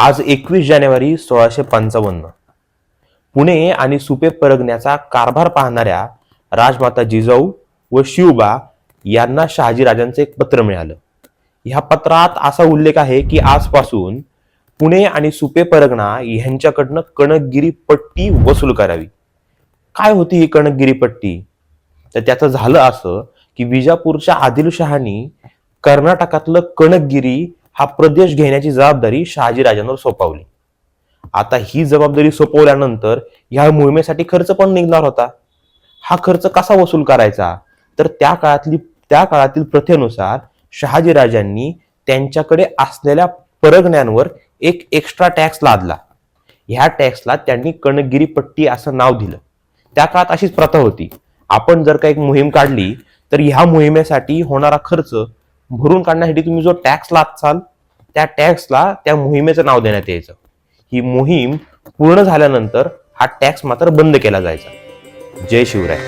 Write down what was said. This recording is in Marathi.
आज एकवीस जानेवारी सोळाशे पंचावन्न. पुणे आणि सुपे परगण्याचा कारभार पाहणाऱ्या राजमाता जिजाऊ व शिवबा यांना शहाजीराजांचं एक पत्र मिळालं. ह्या पत्रात असा उल्लेख आहे की आजपासून पुणे आणि सुपे परगणा यांच्याकडनं कणकगिरी पट्टी वसूल करावी. काय होती ही कणकगिरी पट्टी? तर त्याचं झालं असं की विजापूरच्या आदिलशहानी कर्नाटकातलं कणकगिरी हा प्रदेश घेण्याची जबाबदारी शहाजीराजांवर सोपवली. आता ही जबाबदारी सोपवल्यानंतर ह्या मोहिमेसाठी खर्च पण निघणार होता. हा खर्च कसा वसूल करायचा? तर त्या काळातली त्या काळातील प्रथेनुसार शहाजीराजांनी त्यांच्याकडे असलेल्या परगण्यांवर एक एक्स्ट्रा टॅक्स लादला. ह्या टॅक्सला त्यांनी कणगिरी पट्टी असं नाव दिलं. त्या काळात अशीच प्रथा होती. आपण जर का एक मोहीम काढली तर ह्या मोहिमेसाठी होणारा खर्च भरून काढण्यासाठी तुम्ही जो टॅक्स लागचाल त्या टॅक्सला त्या मोहिमेचं नाव देण्यात यायचं. ही मोहीम पूर्ण झाल्यानंतर हा टॅक्स मात्र बंद केला जायचा. जय शिवराय.